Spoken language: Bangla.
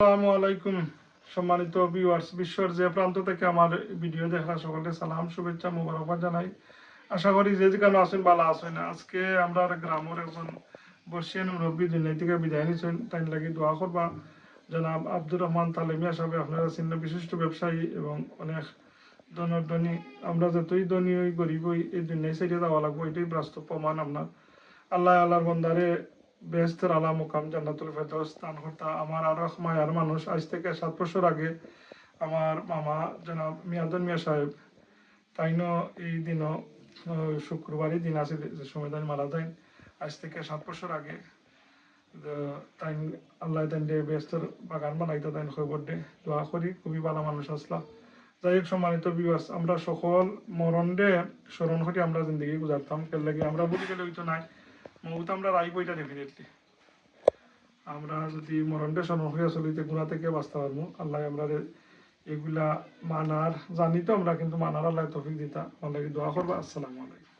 আসসালামু আলাইকুম, সম্মানিত ভিউয়ার্স বিশ্বের যে প্রান্ত থেকে আমার ভিডিও দেখা, সকলকে সালাম, শুভেচ্ছা, মোবারকবাদ জানাই। আশা করি যে যেখানে আছেন ভালো আছেন। আজকে আমরা গ্রামের একজন বর্ষিয়ান মুরব্বী দুনিয়া থেকে বিদায় নিচ্ছেন তাই লাগি দোয়া করবা। জনাব আব্দুর রহমান তালেমিয়া সাহেব, আপনারা চিহ্ন বিশিষ্ট ব্যবসায়ী এবং অনেক ধনী। আমরা যতই ধনী হই, গরিব হই, এই দুনিয়ায় সাইডে যাওয়া লাগবো, এটাই বাস্তব প্রমাণ আপনার। আল্লাহ আল্লাহর বন্দারে বেহস্তের আলা মুকাম জান্নাতুল ফেরদৌস দান করতা আমার আর মায়ার মানুষ। আজ থেকে সাত বছর আগে আমার মামা জনাব মিয়াদন মিয়া সাহেব তাইনও এই দিনও শুক্রবারই দিন আছে যে সময় তাই মারা দেন আজ থেকে সাত বছর আগে তাই আল্লাহ তাই বেহস্তের বাগান বানাইতে তাই খবর দে দোয়া করি, খুবই ভালো মানুষ আসলা। যাই হোক, সম্মানিত বিবাস আমরা সকল মরণ দে স্মরণ করি, আমরা জিন্দগি গুজারতাম। কেন আমরা বলি গেলে হইতো নাই। মৌত আমরা রাই বইটা ডেফিনেটলি আমরা যদি মরণটা স্মরণ হয়ে চলিতে গুণা থেকে বাঁচতে পারব? আল্লাহ আমরা এগুলা মানার, জানি তো আমরা, কিন্তু মানার আল্লাহ তফিক দিতা। আল্লাহ দোয়া করব। আসসালামু আলাইকুম।